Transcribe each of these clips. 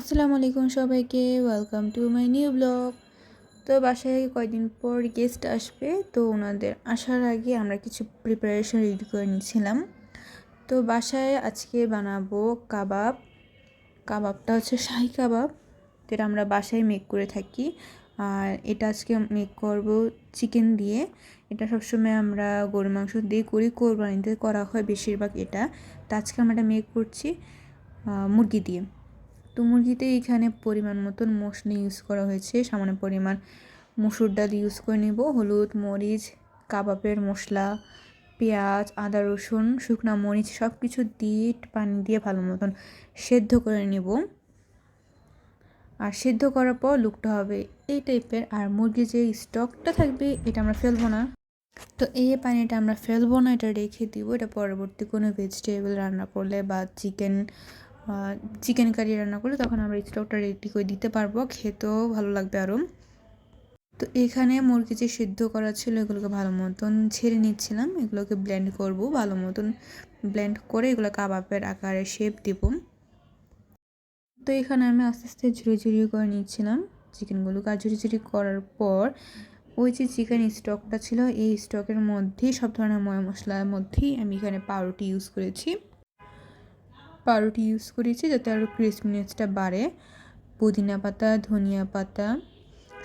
আসসালামু আলাইকুম সবাইকে welcome to my new blog তো বাসায় কয়েকদিন পর গেস্ট আসবে, তো ওনাদের আসার আগে আমরা কিছু প্রিপারেশন রেডি করে নিয়েছিলাম। তো বাসায় আজকে বানাবো কাবাব। কাবাবটা হচ্ছে শাহি কাবাব, যেটা আমরা বাসায় মেক করে থাকি। আর এটা আজকে মেক করব চিকেন দিয়ে। এটা সবসময় আমরা গরু মাংস দিয়ে করি, কোরবানিতে করা হয় বেশিরভাগ এটা। তো আজকে আমরা এটা মেক করছি মুরগি দিয়ে। তো মুরগিতে এখানে পরিমাণ মতন মশলা ইউজ করা হয়েছে। সামান্য পরিমাণ মসুর ডাল ইউজ করে নিব। হলুদ, মরিচ, কাবাবের মশলা পেঁয়াজ, আদা, রসুন, শুকনো মরিচ সব কিছু দিয়ে পানি দিয়ে ভালো মতন সেদ্ধ করে নেব। আর সেদ্ধ করার পর লুকটা হবে এই টাইপের আর মুরগির যে স্টকটা থাকবে, এটা আমরা ফেলব না। তো এই পানিটা আমরা ফেলব না, এটা রেখে দিব। এটা পরবর্তী কোনো ভেজিটেবল রান্না করলে বা চিকেন চিকেন কারি রান্না করলে তখন আমরা স্টকটা রেডি করে দিতে পারব। খেতেও ভালো লাগবে আরও। তো এখানে মুরগি যে সিদ্ধ করা ছিল এগুলোকে ভালো মতন ছেড়ে নিচ্ছিলাম। এগুলোকে ব্লেন্ড করব ভালো মতন। ব্লেন্ড করে এগুলো কাবাবের আকারে শেপ দেব। তো এখানে আমি আস্তে আস্তে ঝুড়ি ঝুড়ি করে নিচ্ছিলাম। চিকেনগুলোকে আর ঝুড়ি ঝুড়ি করার পর ওই যে চিকেন স্টকটা ছিল, এই স্টকের মধ্যেই সব ধরনের ময় মশলার মধ্যেই আমি এখানে পাউরুটি ইউজ করেছি। পাউরুটি ইউজ করেছি যাতে আরও ক্রিসপিনেসটা বাড়ে। পুদিনা পাতা, ধনিয়া পাতা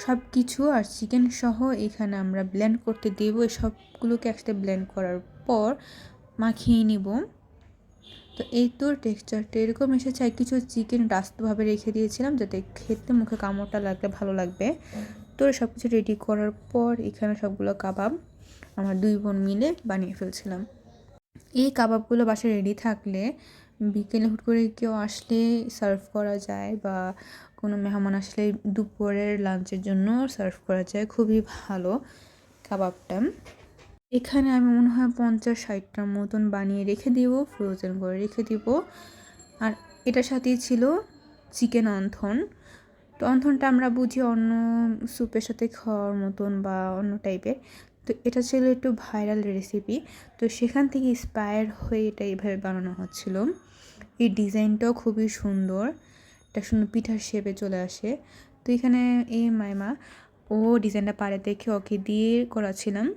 সব কিছু আর চিকেন সহ এখানে আমরা ব্লেন্ড করতে দেব। সবগুলোকে একসাথে ব্লেন্ড করার পর মাখিয়ে নিব। তো এই তো টেক্সচারটা এরকম এসেছে। আর কিছু চিকেন রাস্তভাবে রেখে দিয়েছিলাম যাতে খেতে মুখে কামড়টা লাগলে ভালো লাগবে। তো সব কিছু রেডি করার পর এখানে সবগুলো কাবাব আমার দুই বোন মিলে বানিয়ে ফেলছিলাম। এই কাবাবগুলো বাসায় রেডি থাকলে বিকেলে হুট করে কেউ আসলে সার্ভ করা যায় বা কোনো মেহমান আসলে দুপুরের লাঞ্চের জন্য সার্ভ করা যায়, খুবই ভালো কাবাবটা। এখানে আমি মনে হয় পঞ্চাশ ষাটটার মতন বানিয়ে রেখে দিব ফ্রোজেন করে রেখে দিব। আর এটার সাথেই ছিল চিকেন অন্থন। তো অন্থনটা আমরা বুঝি অন্য স্যুপের সাথে খাওয়ার মতন বা অন্য টাইপের তো এটা ছিল একটু ভাইরাল রেসিপি তো সেখান থেকে ইন্সপায়ার হয়ে এটা এইভাবে বানানো হচ্ছিল। এই ডিজাইনটাও খুবই সুন্দর এটা সুন্দর পিঠার শেপে চলে আসে। তো এখানে এই মাইমা, ও ডিজাইনটা পারে দেখে ওকে দিয়ে করাছিলাম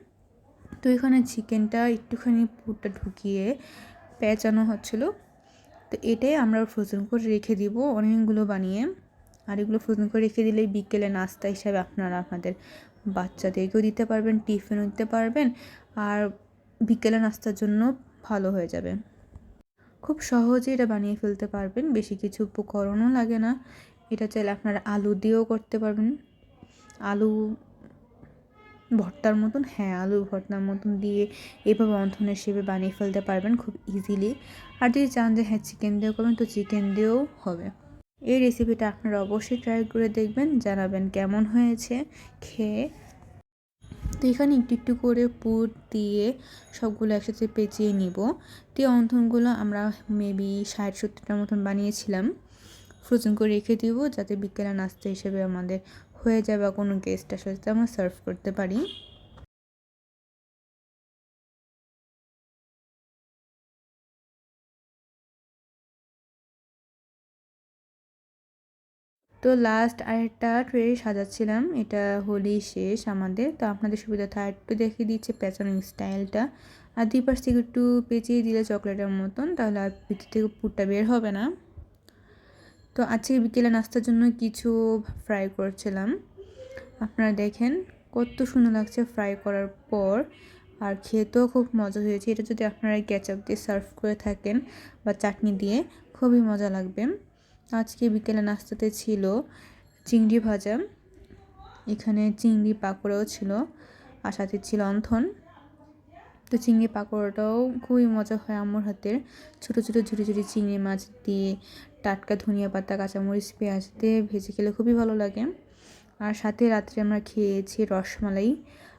তো এখানে চিকেনটা একটুখানি পুরটা ঢুকিয়ে পেঁচানো হচ্ছিল। তো এটাই আমরা ফ্রোজেন করে রেখে দিব অনেকগুলো বানিয়ে। আর এগুলো ফ্রোজেন করে রেখে দিলে বিকেলে নাস্তা হিসাবে আপনারা আপনাদের বাচ্চাদেরকেও দিতে পারবেন, টিফিনও দিতে পারবেন আর বিকেলে নাস্তার জন্য ভালো হয়ে যাবে। খুব সহজে এটা বানিয়ে ফেলতে পারবেন, বেশি কিছু উপকরণও লাগে না। এটা চাইলে আপনারা আলু দিয়েও করতে পারবেন। আলু ভর্তার মতন হ্যাঁ আলু ভর্তার মতন দিয়ে এভাবে অন্থনের শেপে বানিয়ে ফেলতে পারবেন খুব ইজিলি আর যদি চান যে হ্যাঁ চিকেন দিয়েও করবেন, তো চিকেন দিয়েও হবে। এই রেসিপিটা আপনারা অবশ্যই ট্রাই করে দেখবেন, জানাবেন কেমন হয়েছে, খেয়ে। তো এখানে একটু একটু করে পুর দিয়ে সবগুলো একসাথে পেঁচিয়ে নিব। তো অন্থনগুলো আমরা মেবি ষাট সত্তরটার মতন বানিয়েছিলাম। ফ্রোজেন করে রেখে দিব যাতে বিকেলে নাস্তা হিসেবে আমাদের হয়ে যায় বা কোনো গেস্ট আসলে আমরা সার্ভ করতে পারি। তো লাস্ট আরেকটা ট্রে সাজাচ্ছিলাম। এটা হোলি শেষ আমাদের। তো আপনাদের সুবিধাতে একটু দেখিয়ে দিচ্ছে পেঁচানোর স্টাইলটা আর দুই পাশ থেকে একটু পেঁচিয়ে দিলে চকলেটের মতন, তাহলে আর ভিতর থেকে পুরটা বের হবে না। তো আজকে বিকেলে নাস্তার জন্য কিছু ফ্রাই করছিলাম। আপনারা দেখেন, কত সুন্দর লাগছে ফ্রাই করার পর। আর খেতেও খুব মজা হয়েছে। এটা যদি আপনারা ক্যাচাপ দিয়ে সার্ভ করে থাকেন বা চাটনি দিয়ে, খুবই মজা লাগবে। আজকে বিকেলে নাস্তাতে ছিল চিংড়ি ভাজা। এখানে চিংড়ি পাকোড়াও ছিল আর সাথে ছিল অন্থন। তো চিংড়ি পাকোড়াটাও খুবই মজা হয় আমার হাতের। ছোটো ছোটো ঝুড়ি ঝুড়ি চিংড়ি মাছ দিয়ে টাটকা ধনিয়া পাতা, কাঁচামরিচ, পেঁয়াজ দিয়ে ভেজে খেলে খুবই ভালো লাগে। আর সাথে রাত্রে আমরা খেয়েছি রসমালাই।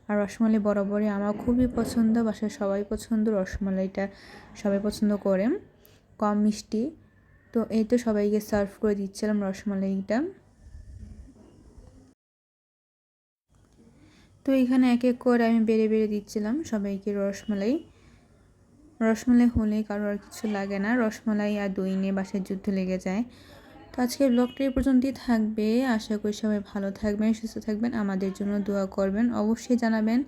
আর রসমালাই বরাবরই আমার খুবই পছন্দ বাসায় সবাই পছন্দ, রসমালাইটা সবাই পছন্দ করে। কম মিষ্টি। তো এই তো সবাইকে সার্ভ করে দিচ্ছিলাম রসমালাইটা। তো এখানে এক এক করে আমি বেড়ে বেড়ে দিচ্ছিলাম সবাইকে রসমালাই। রসমালাই হলে কারও আর কিছু লাগে না, রসমালাই আর দই নিয়ে বাসায় যুদ্ধ লেগে যায়। তো আজকে ব্লগটা এই পর্যন্তই থাকবে, আশা করি সবাই ভালো থাকবেন, সুস্থ থাকবেন, আমাদের জন্য দোয়া করবেন, অবশ্যই জানাবেন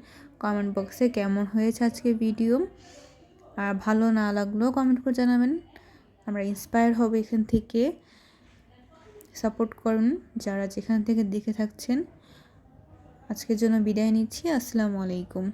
কমেন্ট বক্সে কেমন হয়েছে আজকে ভিডিও আর ভালো না লাগলেও কমেন্ট করে জানাবেন। আমরা ইন্সপায়ার হব এখান থেকে। সাপোর্ট করুন যারা যেখান থেকে দেখে থাকছেন। আজকের জন্য বিদায় নিচ্ছি। আসসালামু আলাইকুম।